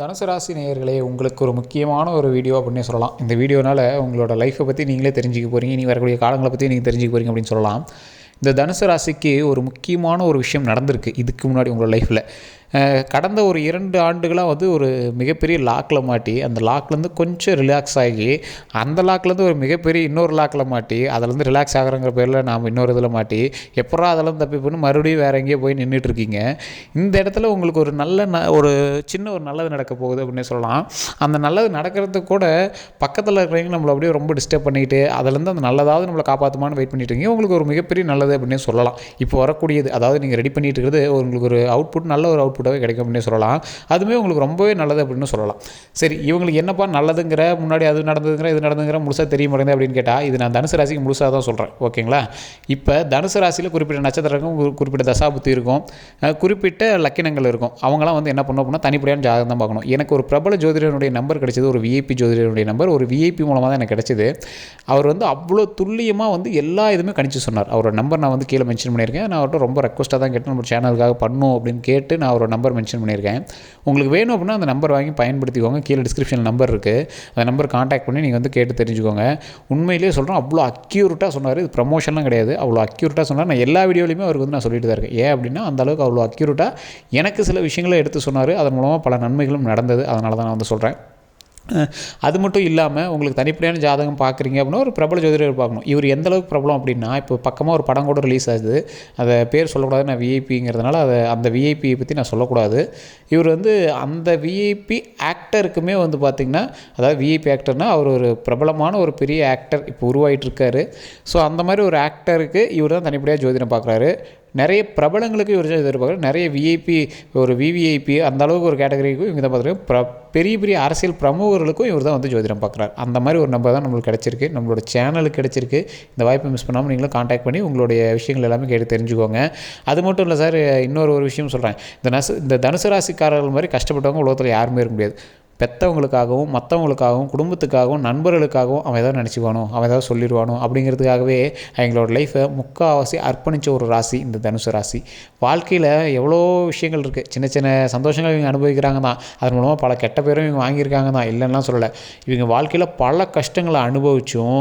தனுசு ராசி நேயர்களே உங்களுக்கு ஒரு முக்கியமான ஒரு வீடியோ அப்படின்னே சொல்லலாம். இந்த வீடியோனால் உங்களோட லைஃப்பை பற்றி நீங்களே தெரிஞ்சுக்க போகிறீங்க இனி வரக்கூடிய காலங்களை பற்றி நீங்கள் தெரிஞ்சுக்க போகிறீங்க அப்படின்னு சொல்லலாம். இந்த தனுசு ராசிக்கு ஒரு முக்கியமான ஒரு விஷயம் நடந்திருக்கு. இதுக்கு முன்னாடி உங்களோட லைஃப்பில் கடந்த ஒரு இரண்டு ஆண்டுகளாக வந்து ஒரு மிகப்பெரிய லாக்கில் மாட்டி அந்த லாக்லேருந்து கொஞ்சம் ரிலாக்ஸ் ஆகி அந்த லாக்லேருந்து ஒரு மிகப்பெரிய இன்னொரு லாக்கில் மாட்டி அதுலேருந்து ரிலாக்ஸ் ஆகிறங்கிற பேரில் நாம் இன்னொரு இதில் மாட்டி எப்படா அதெல்லாம் தப்பி பண்ணி மறுபடியும் வேறு எங்கேயோ போய் நின்றுட்டு இருக்கீங்க. இந்த இடத்துல உங்களுக்கு ஒரு நல்ல ந ஒரு சின்ன ஒரு நல்லது நடக்க போகுது அப்படின்னு சொல்லலாம். அந்த நல்லது நடக்கிறதுக்கு கூட பக்கத்தில் இருக்கிறவங்க நம்மளை அப்படியே ரொம்ப டிஸ்டர்ப் பண்ணிக்கிட்டு அதுலேருந்து அந்த நல்லதாவது நம்மளை காப்பாற்றுமான்னு வெயிட் பண்ணிட்டு இருக்கீங்க. உங்களுக்கு ஒரு மிகப்பெரிய நல்லது அப்படின்னே சொல்லலாம். இப்போ வரக்கூடியது அதாவது நீங்கள் ரெடி பண்ணிட்டு இருக்கிறது உங்களுக்கு ஒரு அவுட்புட் நல்ல ஒரு அவுட்புட்டாகவே கிடைக்கும் அப்படின்னு சொல்லலாம். அதுவுமே உங்களுக்கு ரொம்பவே நல்லது அப்படின்னு சொல்லலாம். சரி இவங்களுக்கு என்னப்பா நல்லதுங்கிற முன்னாடி அது நடந்ததுங்கிற இது நடந்துங்கிற முழுசாக தெரிய மாட்டேங்குது அப்படின்னு கேட்டால் இது நான் தனுசு ராசிக்கு முழுசாக தான் சொல்கிறேன் ஓகேங்களா? இப்போ தனுசு ராசியில் குறிப்பிட்ட நட்சத்திரம் குறிப்பிட்ட தசாபுத்தி இருக்கும். குறிப்பிட்ட லக்கினங்கள் இருக்கும். அவங்களாம் வந்து என்ன பண்ணோம் அப்படின்னா தனிப்படையான ஜாதகம் தான் பார்க்கணும். எனக்கு ஒரு பிரபல ஜோதிடனுடைய நம்பர் கிடைச்சது ஒரு விஐபி ஜோதிடனுடைய நம்பர். ஒரு விஐபி மூலமாக தான் எனக்கு கிடைச்சது. அவர் வந்து அவ்வளோ துல்லியமாக வந்து எல்லா இதுவுமே கணிச்சு சொன்னார். அவரோட நம்பர் நான் வந்து கீழே மென்ஷன் பண்ணியிருக்கேன். நான் அவர்கிட்ட ரொம்ப ரெக்வஸ்ட்டாக தான் கேட்டேன். நம்ம சேனலுக்காக பண்ணும் அப்படின்னு கேட்டு நான் அவரோட நம்பர் மென்ஷன் பண்ணியிருக்கேன். உங்களுக்கு வேணும் அப்படின்னா அந்த நம்பர் வாங்கி பயன்படுத்திக்கோங்க. கீழே டிஸ்கிரிப்ஷனில் நம்பர் இருக்குது அந்த நம்பர் காண்டாக்ட் பண்ணி நீங்கள் வந்து கேட்டு தெரிஞ்சுக்கோங்க. உண்மையிலேயே சொல்கிறோம் அவ்வளோ அக்யூரட்டாக சொன்னார். இது ப்ரமோஷன்லாம் கிடையாது. அவ்வளோ அக்யூரட்டாக சொன்னார். நான் எல்லா வீடியோலையுமே அவருக்கு வந்து நான் சொல்லிட்டு தான் இருக்கேன். ஏன் அப்படின்னா அந்த அளவுக்கு அவ்வளோ அக்யூரட்டாக எனக்கு சில விஷயங்களை எடுத்து சொன்னார். அதன் மூலமாக பல நன்மைகளும் நடந்தது. அதனால தான் நான் வந்து சொல்கிறேன் அது மட்டும் இல்லாமல் உங்களுக்கு தனிப்படையான ஜாதகம் பார்க்குறீங்க அப்படின்னா ஒரு பிரபல ஜோதிடர் பார்க்கணும். இவர் எந்த அளவுக்கு பிரபலம் அப்படின்னா இப்போ பக்கமாக ஒரு படம் கூட ரிலீஸ் ஆகுது. அதை பேர் சொல்லக்கூடாது நான் விஐபிங்கிறதுனால அதை அந்த விஐபியை பற்றி நான் சொல்லக்கூடாது. இவர் வந்து அந்த விஐபி ஆக்டருக்குமே வந்து பார்த்திங்கன்னா அதாவது விஐபி ஆக்டர்னால் அவர் ஒரு பிரபலமான ஒரு பெரிய ஆக்டர் இப்போ உருவாகிட்டு இருக்காரு. ஸோ அந்த மாதிரி ஒரு ஆக்டருக்கு இவர் தான் தனிப்படையாக ஜோதிடம் பார்க்குறாரு நிறைய பிரபலங்களுக்கு இவர் தான் எதிர்பார்க்குறாரு. நிறைய விஐபி ஒரு விவிஐபி அந்த அளவுக்கு ஒரு கேட்டகரிக்கும் இவங்க தான் பார்த்துருக்காங்க பெரிய பெரிய அரசியல் பிரமுகர்களுக்கும் இவர் தான் வந்து ஜோதிடம் பார்க்குறாரு. அந்த மாதிரி ஒரு நம்பர் தான் நம்மளுக்கு கிடச்சிருக்கு. நம்மளோட சேனலுக்கு கிடச்சிருக்கு. இந்த வாய்ப்பை மிஸ் பண்ணாமல் நீங்களும் காண்டாக்ட் பண்ணி உங்களுடைய விஷயங்கள் எல்லாமே கேட்டு தெரிஞ்சுக்கோங்க. அது மட்டும் இல்லை சார் இன்னொரு ஒரு விஷயம் சொல்கிறேன் இந்த நசு இந்த தனுசு ராசிக்காரர்கள் மாதிரி கஷ்டப்பட்டவங்க உலகத்தில் யாருமே இருக்க முடியாது. பெற்றவங்களுக்காகவும் மற்றவங்களுக்காகவும் குடும்பத்துக்காகவும் நண்பர்களுக்காகவும் அவன் ஏதாவது நினச்சிக்குவானோ அவன் ஏதாவது சொல்லிடுவானோ அப்படிங்கிறதுக்காகவே அவங்களோட லைஃப்பை முக்கால்வாசி அர்ப்பணித்த ஒரு ராசி இந்த தனுசு ராசி. வாழ்க்கையில் எவ்வளோ விஷயங்கள் இருக்குது சின்ன சின்ன சந்தோஷங்கள் இவங்க அனுபவிக்கிறாங்க தான் அதன் மூலமாக பல கெட்ட பேரும் இவங்க வாங்கியிருக்காங்க தான் இல்லைன்னா சொல்லலை. இவங்க வாழ்க்கையில் பல கஷ்டங்களை அனுபவிச்சும்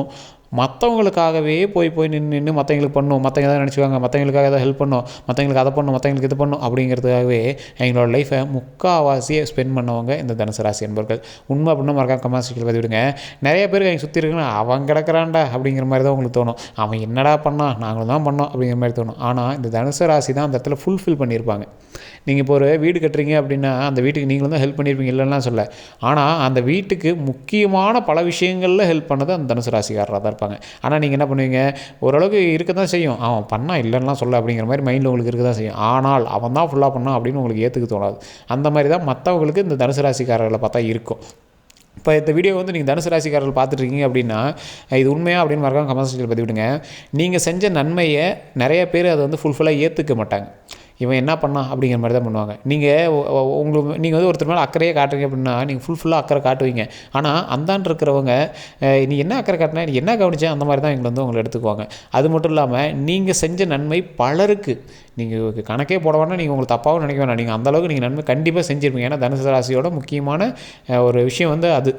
மற்றவங்களுக்காகவே போய் போய் நின்று நின்று மற்றவங்களுக்கு பண்ணும். மற்றவங்க எதாவது நினச்சிக்குவாங்க. மற்றவங்களுக்காக ஏதாவது ஹெல்ப் பண்ணும். மற்றவங்களுக்கு அதை பண்ணும். மற்றவங்களுக்கு இது பண்ணும் அப்படிங்கிறதுக்காகவே எங்களோட லைஃப்பை முக்கால்வாசியை ஸ்பெண்ட் பண்ணவங்க இந்த தனுசு ராசி என்பவர்கள் உண்மை அப்படின்னா மறக்காம கமாசிக்கல் பதிவிடுங்க. நிறைய பேருக்கு அவங்க சுற்றி இருக்குன்னா அவன் கிடக்குறான்டா அப்படிங்கிற மாதிரி தான் உங்களுக்கு தோணும். அவன் என்னடா பண்ணான் நாங்களும் தான் பண்ணோம் அப்படிங்கிற மாதிரி தோணும். ஆனால் இந்த தனுசு ராசி தான் அந்த இடத்துல ஃபுல்ஃபில் பண்ணியிருப்பாங்க. நீங்கள் இப்போ ஒரு வீடு கட்டுறீங்க அப்படின்னா அந்த வீட்டுக்கு நீங்களும் தான் ஹெல்ப் பண்ணியிருப்பீங்க இல்லைன்னா சொல்ல ஆனால் அந்த வீட்டுக்கு முக்கியமான பல விஷயங்களில் ஹெல்ப் பண்ணது அந்த தனுசு ராசிக்காரராக தான் இருப்பாங்க. ஆனால் நீங்கள் என்ன பண்ணுவீங்க? ஓரளவுக்கு இருக்க தான் செய்யும். அவன் பண்ணால் இல்லைன்னா சொல்ல அப்படிங்கிற மாதிரி மைண்டில் உங்களுக்கு இருக்க தான் செய்யும். ஆனால் அவன் தான் ஃபுல்லாக பண்ணான் அப்படின்னு உங்களுக்கு ஏற்றுக்க தோணாது. அந்த மாதிரி தான் மற்றவங்களுக்கு இந்த தனுசு ராசிக்காரர்களை பார்த்தா இருக்கும். இப்போ இந்த வீடியோ வந்து நீங்கள் தனுசு ராசிக்காரர்கள் பார்த்துட்ருக்கீங்க அப்படின்னா இது உண்மையாக அப்படின்னு மறக்காம கமெண்ட் செக்ஷனில் பதிவிடுங்க. நீங்கள் செஞ்ச நன்மையை நிறைய பேர் அதை வந்து ஃபுல்ஃபுல்லாக ஏற்றுக்க மாட்டாங்க. இவன் என்ன பண்ணான் அப்படிங்கிற மாதிரி தான் பண்ணுவாங்க. நீங்கள் உங்களுக்கு நீங்கள் வந்து ஒருத்தர் மேலே அக்கறையே காட்டுறீங்க அப்படின்னா நீங்கள் ஃபுல்ஃபுல்லாக அக்கறை காட்டுவீங்க. ஆனால் அந்தான் இருக்கிறவங்க நீ என்ன அக்கறை காட்டினா நீ என்ன கவனிச்சேன் அந்த மாதிரி தான் எங்களை வந்து உங்களை எடுத்துக்குவாங்க. அது மட்டும் இல்லாமல் நீங்கள் செஞ்ச நன்மை பலருக்கு. நீங்கள் கணக்கே போட வேணாம். நீங்கள் உங்களுக்கு தப்பாகவும் நினைக்க வேணாம். நீங்கள் அந்தளவுக்கு நீங்கள் நன்மை கண்டிப்பாக செஞ்சுருப்பீங்க. ஏன்னா தனுசு ராசியோட முக்கியமான ஒரு விஷயம் வந்து அது.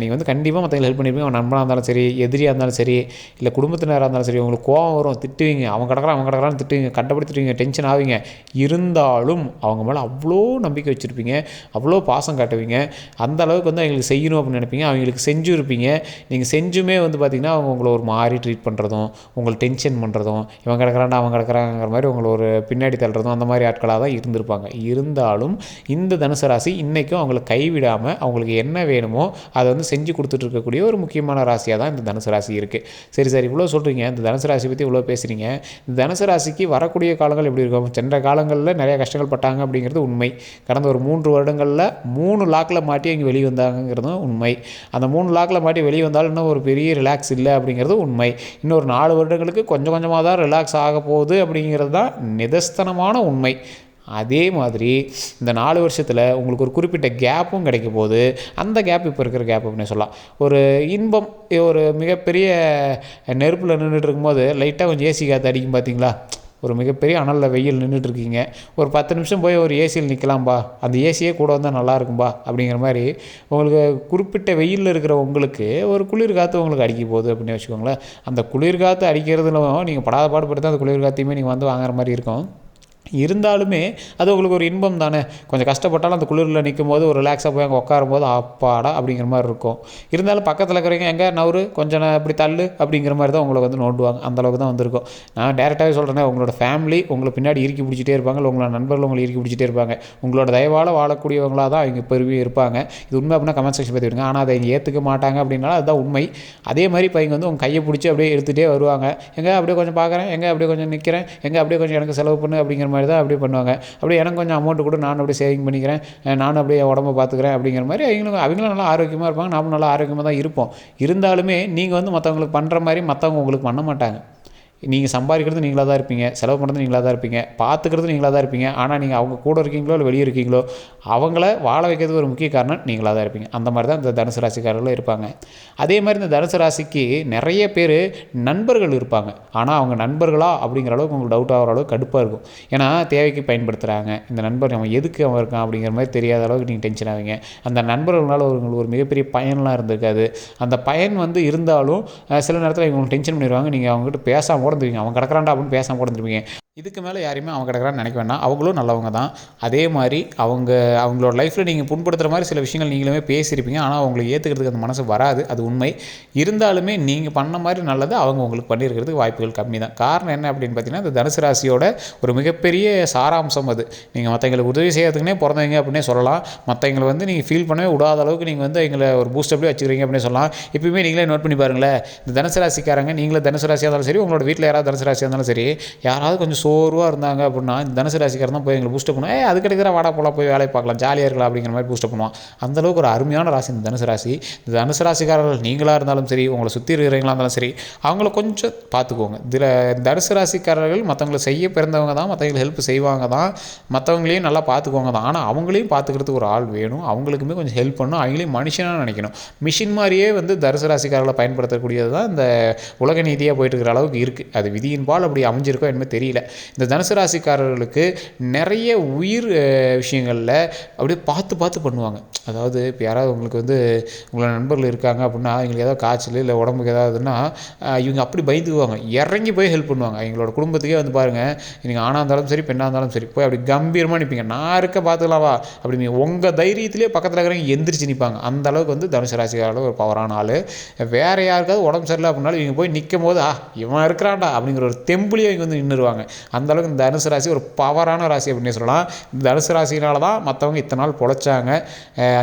நீங்கள் வந்து கண்டிப்பாக மற்றவங்க ஹெல்ப் பண்ணியிருப்பீங்க அவன் நண்பனாக இருந்தாலும் சரி எதிரியாக இருந்தாலும் சரி இல்லை குடும்பத்தினராக இருந்தாலும் சரி உங்களுக்கு கோவம் வரும். திட்டுவீங்க. அவன் கிடக்கிறான் அவன் கிடக்குறான்னு திட்டுவீங்க. கண்டபடி திட்டுவீங்க டென்ஷன் ஆவீங்க. இருந்தாலும் அவங்க மேலே அவ்வளோ நம்பிக்கை வச்சுருப்பீங்க. அவ்வளோ பாசம் காட்டுவீங்க. அந்த அளவுக்கு வந்து அவங்களுக்கு செய்யணும் அப்படின்னு நினைப்பீங்க. அவங்களுக்கு செஞ்சும் இருப்பீங்க நீங்கள் செஞ்சுமே வந்து பார்த்திங்கன்னா அவங்க உங்களை ஒரு மாதிரி ட்ரீட் பண்ணுறதும் உங்களை டென்ஷன் பண்ணுறதும் இவன் கிடக்கிறான்டா அவன் கிடக்குறாங்கிற மாதிரி உங்களை ஒரு பின்னாடி தள்ளுறதும் அந்த மாதிரி ஆட்களாக தான் இருந்திருப்பாங்க. இருந்தாலும் இந்த தனுசு ராசி இன்றைக்கும் அவங்களை கைவிடாமல் அவங்களுக்கு என்ன வேணுமோ அதை வந்து செஞ்சு கொடுத்துட்டு இருக்கக்கூடிய ஒரு முக்கியமான ராசியாக தான் இந்த தனுசு ராசி இருக்குது சரி சார் இவ்வளோ சொல்கிறீங்க இந்த தனுசு ராசி பற்றி இவ்வளோ பேசுகிறீங்க இந்த தனுசு ராசிக்கு வரக்கூடிய காலங்கள் எப்படி இருக்கும்? சென்ற காலங்களில் நிறைய கஷ்டங்கள் பட்டாங்க அப்படிங்கிறது உண்மை. கடந்த ஒரு மூன்று வருடங்களில் மூணு லாக்கில் மாட்டி இங்கே வெளியே வந்தாங்கிறதும் உண்மை. அந்த மூணு லாக்கில் மாட்டி வெளியே வந்தாலும் இன்னும் ஒரு பெரிய ரிலாக்ஸ் இல்லை அப்படிங்கிறது உண்மை. இன்னொரு நாலு வருடங்களுக்கு கொஞ்சம் கொஞ்சமாக தான் ரிலாக்ஸ் ஆக போகுது அப்படிங்கிறது தான் நிதஸ்தனமான உண்மை. அதே மாதிரி இந்த நாலு வருஷத்தில் உங்களுக்கு ஒரு குறிப்பிட்ட கேப்பும் கிடைக்கும் போது அந்த கேப் இப்போ இருக்கிற கேப் அப்படின்னு சொல்லலாம். ஒரு இன்பம் ஒரு மிகப்பெரிய நெருப்பில் நின்றுட்டு இருக்கும்போது லைட்டாக கொஞ்சம் ஏசி காற்று அடிக்கும் பார்த்தீங்களா ஒரு மிகப்பெரிய அனலில் வெயில் நின்றுட்டு இருக்கீங்க ஒரு பத்து நிமிஷம் போய் ஒரு ஏசியில் நிற்கலாம்பா அந்த ஏசியே கூட வந்தால் நல்லாயிருக்கும்பா அப்படிங்கிற மாதிரி உங்களுக்கு குறிப்பிட்ட வெயிலில் இருக்கிற உங்களுக்கு ஒரு குளிர் காற்று உங்களுக்கு அடிக்க போகுது அப்படின்னு வச்சுக்கோங்களேன். அந்த குளிர் காற்று அடிக்கிறதுலும் நீங்கள் படாத பாடுபட்டு தான் அந்த குளிர் காற்றையுமே நீங்கள் வந்து வாங்குற மாதிரி இருக்கும். இருந்தாலுமே அது உங்களுக்கு ஒரு இன்பம் தானே? கொஞ்சம் கஷ்டப்பட்டாலும் அந்த குளிரில் நிற்கும் போது ஒரு ரிலாக்ஸாக போய் அங்கே உட்காரும் போது அப்பாடா அப்படிங்கிற மாதிரி இருக்கும். இருந்தாலும் பக்கத்தில் இருக்கிறவங்க எங்கே? நவரு கொஞ்சம் இப்படி தள்ளு அப்படிங்கிற மாதிரி தான் உங்களை வந்து நோண்டுவாங்க. அந்த அளவுக்கு தான் வந்திருக்கும். நான் டேரெக்டாகவே சொல்கிறேனே உங்களோட ஃபேமிலி உங்களை பின்னாடி இறுக்கி பிடிச்சிட்டே இருப்பாங்க. இல்லை உங்களோட நண்பர்கள் உங்களை இறுக்கி பிடிச்சிட்டே இருப்பாங்க. உங்களோட தயவால் வாழக்கூடியவங்களாக தான் அவங்க பெருவி இருப்பாங்க. இது உண்மை அப்படின்னா கமெண்ட் செக்ஷன் பற்றி விடுங்க. ஆனால் அதை இங்கே ஏற்றுக்க மாட்டாங்க அப்படின்னால அதுதான் உண்மை. அதே மாதிரி இப்போ இங்கே வந்து உங்கள் கையை பிடிச்சி அப்படியே எடுத்துகிட்டே வருவாங்க. எங்கே அப்படியே கொஞ்சம் பார்க்குறேன் எங்கே அப்படியே கொஞ்சம் நிற்கிறேன் எங்கே அப்படியே கொஞ்சம் எனக்கு செலவு பண்ணு அப்படிங்கிற மாதிரி தான் அப்படி பண்ணுவாங்க. அப்படியே எனக்கு கொஞ்சம் அமௌண்ட் கூட நானும் அப்படியே சேவிங் பண்ணிக்கிறேன். நானும் அப்படியே உடம்ப பார்த்துக்கிறேன் அப்படிங்கிற மாதிரி அவங்களும் அவங்களும் நல்லா ஆரோக்கியமாக இருப்பாங்க. நாமும் நல்லா ஆரோக்கியமாக தான் இருப்போம். இருந்தாலுமே நீங்கள் வந்து மற்றவங்களுக்கு பண்ணுற மாதிரி மற்றவங்க உங்களுக்கு பண்ண மாட்டாங்க. நீங்கள் சம்பாதிக்கிறது நீங்களாக தான் இருப்பீங்க. செலவு பண்ணுறது நீங்களாக தான் இருப்பீங்க. பார்த்துக்கிறது நீங்களாக தான் இருப்பீங்க. ஆனால் நீங்கள் அவங்க கூட இருக்கீங்களோ இல்லை வெளியே இருக்கீங்களோ அவங்கள வாழ வைக்கிறதுக்கு ஒரு முக்கிய காரணம் நீங்களாக தான் இருப்பீங்க. அந்த மாதிரி தான் இந்த தனுசு ராசிக்காரர்களும் இருப்பாங்க. அதே மாதிரி இந்த தனுசு ராசிக்கு நிறைய பேர் நண்பர்கள் இருப்பாங்க. ஆனால் அவங்க நண்பர்களா அப்படிங்கிற அளவுக்கு உங்களுக்கு டவுட் ஆகிற அளவுக்கு கடுப்பாக இருக்கும். ஏன்னா தேவைக்கு பயன்படுத்துகிறாங்க இந்த நண்பர் அவன் எதுக்கு அவன் இருக்கான் அப்படிங்கிற மாதிரி தெரியாத அளவுக்கு நீங்கள் டென்ஷன் ஆவீங்க. அந்த நண்பர்களால் உங்களுக்கு ஒரு மிகப்பெரிய பயன்லாம் இருந்திருக்காது. அந்த பயன் வந்து இருந்தாலும் சில நேரத்தில் இவங்களுக்கு டென்ஷன் பண்ணிடுவாங்க நீங்கள் அவங்ககிட்ட பேசாமல் கூட இருந்திருப்பீங்க அவன் கிடக்குறான்டா அப்படின்னு பேசாமல் கூட இருந்திருப்பீங்க இதுக்கு மேலே யாரையுமே அவங்க கிடக்கிறான்னு நினைக்க வேண்டாம். அவங்களும் நல்லவங்க தான். அதே மாதிரி அவங்க அவங்களோட லைஃப்பில் நீங்கள் புண்படுத்துகிற மாதிரி சில விஷயங்கள் நீங்களுமே பேசியிருப்பீங்க. ஆனால் அவங்களை ஏற்றுக்கிறதுக்கு அந்த மனசு வராது. அது உண்மை. இருந்தாலுமே நீங்கள் பண்ண மாதிரி நல்லது அவங்க உங்களுக்கு பண்ணியிருக்கிறதுக்கு வாய்ப்புகள் கம்மி தான். காரணம் என்ன அப்படின்னு பார்த்தீங்கன்னா இந்த தனுசு ராசியோட ஒரு மிகப்பெரிய சாராம்சம் அது. நீங்கள் மற்றவங்களுக்கு உதவி செய்யறதுக்குனே பிறந்தவங்க அப்படின்னே சொல்லலாம். மற்றவங்களை வந்து நீங்கள் ஃபீல் பண்ணவே விடாத அளவுக்கு நீங்கள் வந்து எங்களை ஒரு பூஸ்டப்லேயே வச்சுக்கிறீங்க அப்படின்னு சொல்லலாம். எப்பயுமே நீங்களே நோட் பண்ணி பாருங்களேன். இந்த தனுசு ராசிக்காரங்க நீங்களே தனுசு ராசியாக இருந்தாலும் சரி உங்களோட வீட்டில் யாராவது தனுசு ராசியாக இருந்தாலும் சரி யாராவது கொஞ்சம் சோர்வாக இருந்தாங்க அப்படின்னா தனுசு ராசிக்காரன் தான் போய் எங்களை பூஸ்ட் பண்ணுவோம் ஏ அது கிடைக்கிற வாடா போல போய் வேலையை பார்க்கலாம் ஜாலியாக இருக்கலாம் அப்படிங்கிற மாதிரி பூஸ்ட் பண்ணுவான். அந்தளவுக்கு ஒரு அருமையான ராசி இந்த தனுசு ராசி. இந்த தனுசு ராசிக்காரர்கள் நீங்களாக இருந்தாலும் சரி உங்களை சுற்றி இருக்கிறீங்களா இருந்தாலும் சரி அவங்கள கொஞ்சம் பார்த்துக்கோங்க. இதில் தனுசு ராசிக்காரர்கள் மற்றவங்களை செய்ய பிறந்தவங்க தான் மற்றவங்களுக்கு ஹெல்ப் செய்வாங்க தான் மற்றவங்களையும் நல்லா பார்த்துக்கோங்க தான். ஆனால் அவங்களையும் பார்த்துக்கிறதுக்கு ஒரு ஆள் வேணும். அவங்களுக்குமே கொஞ்சம் ஹெல்ப் பண்ணணும். அவங்களையும் மனுஷனாக நினைக்கணும். மிஷின் மாதிரியே வந்து தனுசு ராசிக்காரர்களை பயன்படுத்தக்கூடியது தான் இந்த உலக நீதியாக போயிட்டு இருக்கிற அளவுக்கு இருக்குது அது விதியின் பால் அப்படி அமைஞ்சிருக்கோ என்னமே தெரியல. இந்த தனுசு ராசிக்காரர்களுக்கு நிறைய உயிர் விஷயங்களில் அப்படியே பார்த்து பார்த்து பண்ணுவாங்க. அதாவது இப்போ யாராவது உங்களுக்கு வந்து உங்களோட நண்பர்கள் இருக்காங்க அப்படின்னா அவங்களுக்கு ஏதாவது காய்ச்சல் இல்லை உடம்புக்கு ஏதாவதுன்னா இவங்க அப்படி பயந்துக்குவாங்க. இறங்கி போய் ஹெல்ப் பண்ணுவாங்க. எங்களோட குடும்பத்துக்கே வந்து பாருங்கள் நீங்கள் ஆணாக இருந்தாலும் சரி பெண்ணாக இருந்தாலும் சரி போய் அப்படி கம்பீரமாக நிற்பீங்க நான் இருக்க பார்த்துக்கலாம் வா அப்படி உங்கள் தைரியத்திலே பக்கத்தில் இருக்கிறவங்க எந்திரிச்சு நிற்பாங்க அந்த அளவுக்கு வந்து தனுசு ராசிக்காரர்கள் ஒரு பவரான ஆள். வேறு யாருக்காவது உடம்பு சரியில்லை அப்படின்னாலும் இவங்க போய் நிற்கும் போது ஆ இவன் இருக்கிறான்டா அப்படிங்கிற ஒரு தெம்புலேயே இவங்க வந்து நின்றுருவாங்க அந்தளவுக்கு இந்த தனுசு ராசி ஒரு பவரான ராசி அப்படின்னு சொல்லலாம். இந்த தனுசு ராசினால தான் மற்றவங்க இத்தனை நாள் பொழைச்சாங்க.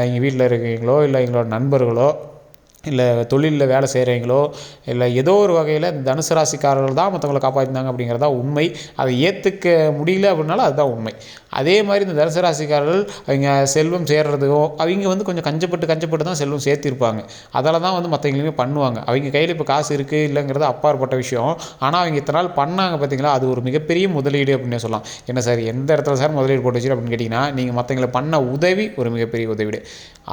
எங்கள் வீட்டில் இருக்கீங்களோ இல்லை எங்களோட நண்பர்களோ இல்லை தொழிலில் வேலை செய்கிறவங்களோ இல்லை ஏதோ ஒரு வகையில் இந்த தனுசு ராசிக்காரர்கள் தான் மற்றவங்களை காப்பாற்றினாங்க அப்படிங்கிறதா உண்மை. அதை ஏற்றுக்க முடியல அப்படின்னாலும் அதுதான் உண்மை. அதே மாதிரி இந்த தனுசு ராசிக்காரர்கள் அவங்க செல்வம் சேர்றதுக்கோ அவங்க வந்து கொஞ்சம் கஞ்சப்பட்டு கஞ்சப்பட்டு தான் செல்வம் சேர்த்திருப்பாங்க. அதில் தான் வந்து மற்றவங்களுமே பண்ணுவாங்க. அவங்க கையில் இப்போ காசு இருக்குது இல்லைங்கிறது அப்பாற்பட்ட விஷயம். ஆனால் அவங்க இத்தனை நாள் பண்ணாங்க பார்த்தீங்களா அது ஒரு மிகப்பெரிய முதலீடு அப்படின்னு சொல்லலாம். என்ன சார் எந்த இடத்துல சார் முதலீடு போட்டு வச்சு அப்படின்னு கேட்டிங்கன்னா நீங்கள் மற்றவங்களை பண்ண உதவி ஒரு மிகப்பெரிய உதவிடு.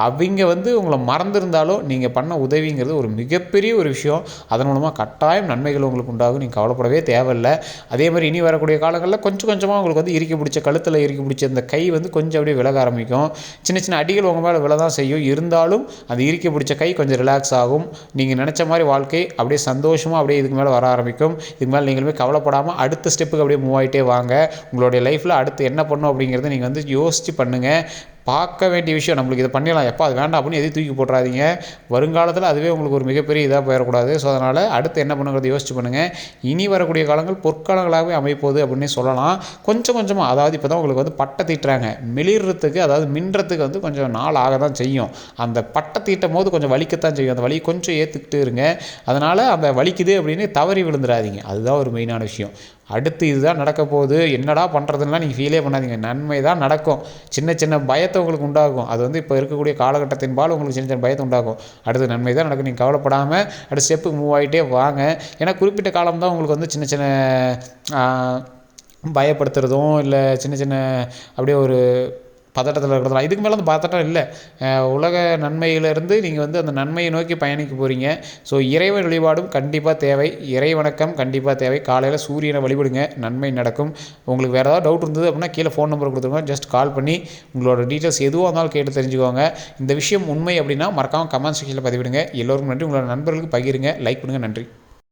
அவங்க வந்து உங்களை மறந்துருந்தாலும் நீங்கள் பண்ண உதவிங்கிறது ஒரு மிகப்பெரிய ஒரு விஷயம். அதன் மூலமாக கட்டாயம் நன்மைகள் உங்களுக்கு உண்டாகும். நீங்கள் கவலைப்படவே தேவையில்லை. அதே மாதிரி இனி வரக்கூடிய காலங்களில் கொஞ்சம் கொஞ்சமாக உங்களுக்கு வந்து இறுக்கி பிடிச்ச கழுத்தில் இறுக்கி பிடிச்ச அந்த கை வந்து கொஞ்சம் அப்படியே விலக ஆரம்பிக்கும். சின்ன சின்ன அடிகள் உங்கள் மேலே விழ தான் செய்யும். இருந்தாலும் அந்த இறுக்கி பிடிச்ச கை கொஞ்சம் ரிலாக்ஸ் ஆகும். நீங்கள் நினச்ச மாதிரி வாழ்க்கை அப்படியே சந்தோஷமாக அப்படியே இதுக்கு மேலே வர ஆரம்பிக்கும். இதுக்கு மேலே நீங்களுமே கவலைப்படாமல் அடுத்த ஸ்டெப்புக்கு அப்படியே மூவ் ஆகிட்டே வாங்க. உங்களுடைய லைஃப்பில் அடுத்து என்ன பண்ணும் அப்படிங்கிறத நீங்கள் வந்து யோசித்து பண்ணுங்கள் பார்க்க வேண்டிய விஷயம். நம்மளுக்கு இதை பண்ணிடலாம். எப்போ அது வேண்டாம் அப்படின்னு எதையும் தூக்கி போட்டுறாதீங்க. வருங்காலத்தில் அதுவே உங்களுக்கு ஒரு மிகப்பெரிய இதாக போயிடக்கூடாது. ஸோ அதனால் அடுத்து என்ன பண்ணுங்கிறத யோசிச்சு பண்ணுங்கள் இனி வரக்கூடிய காலங்கள் பொற்காலங்களாகவே அமைப்போகுது அப்படின்னே சொல்லலாம். கொஞ்சம் கொஞ்சமாக அதாவது இப்போ தான் உங்களுக்கு வந்து பட்டை தீட்டுறாங்க. மெளிர்றதுக்கு அதாவது மின்றத்துக்கு வந்து கொஞ்சம் நாள் ஆக தான் செய்யும். அந்த பட்டை தீட்டும் போது கொஞ்சம் வலிக்கத்தான் செய்யும். அந்த வலி கொஞ்சம் ஏற்றுக்கிட்டு இருங்க. அதனால் அந்த வலிக்குது அப்படின்னு தவறி விழுந்துடாதீங்க அதுதான் ஒரு மெயினான விஷயம். அடுத்து இதுதான் நடக்க போகுது. என்னடா பண்ணுறதுன்னா நீங்கள் ஃபீலே பண்ணாதீங்க. நன்மை தான் நடக்கும். சின்ன சின்ன பயத்தை உங்களுக்கு உண்டாகும். அது வந்து இப்போ இருக்கக்கூடிய காலகட்டத்தின் பால் உங்களுக்கு சின்ன சின்ன பயத்தை உண்டாகும். அடுத்து நன்மை தான் நடக்கும். நீங்கள் கவலைப்படாமல் அடுத்த ஸ்டெப்புக்கு மூவ் ஆகிட்டே வாங்க. ஏன்னா குறிப்பிட்ட காலம் தான் உங்களுக்கு வந்து சின்ன சின்ன ஆ, பயப்படுத்துறதும் இல்லை சின்ன சின்ன அப்படியே ஒரு பதட்டத்தில் இருக்கிறதுலாம் இதுக்கு மேலே அந்த பதட்டம் இல்லை. உலக நன்மையிலிருந்து நீங்கள் வந்து அந்த நன்மையை நோக்கி பயணிக்க போகிறீங்க ஸோ இறைவன் வழிபாடும் கண்டிப்பாக தேவை. இறை வணக்கம் கண்டிப்பாக தேவை. காலையில் சூரியனை வழிபடுங்க. நன்மை நடக்கும். உங்களுக்கு வேறு ஏதாவது டவுட் இருந்தது அப்படின்னா கீழே ஃபோன் நம்பர் கொடுத்துருங்க. ஜஸ்ட் கால் பண்ணி உங்களோட டீட்டெயில்ஸ் எதுவாக இருந்தாலும் கேட்டு தெரிஞ்சுக்கோங்க. இந்த விஷயம் உண்மை அப்படின்னா மறக்காமல் கமெண்ட் செக்ஷனில் பதிவிடுங்க. எல்லோருக்கும் நன்றி. உங்களோட நண்பர்களுக்கு பகிருங்க. லைக் பண்ணுங்கள் நன்றி.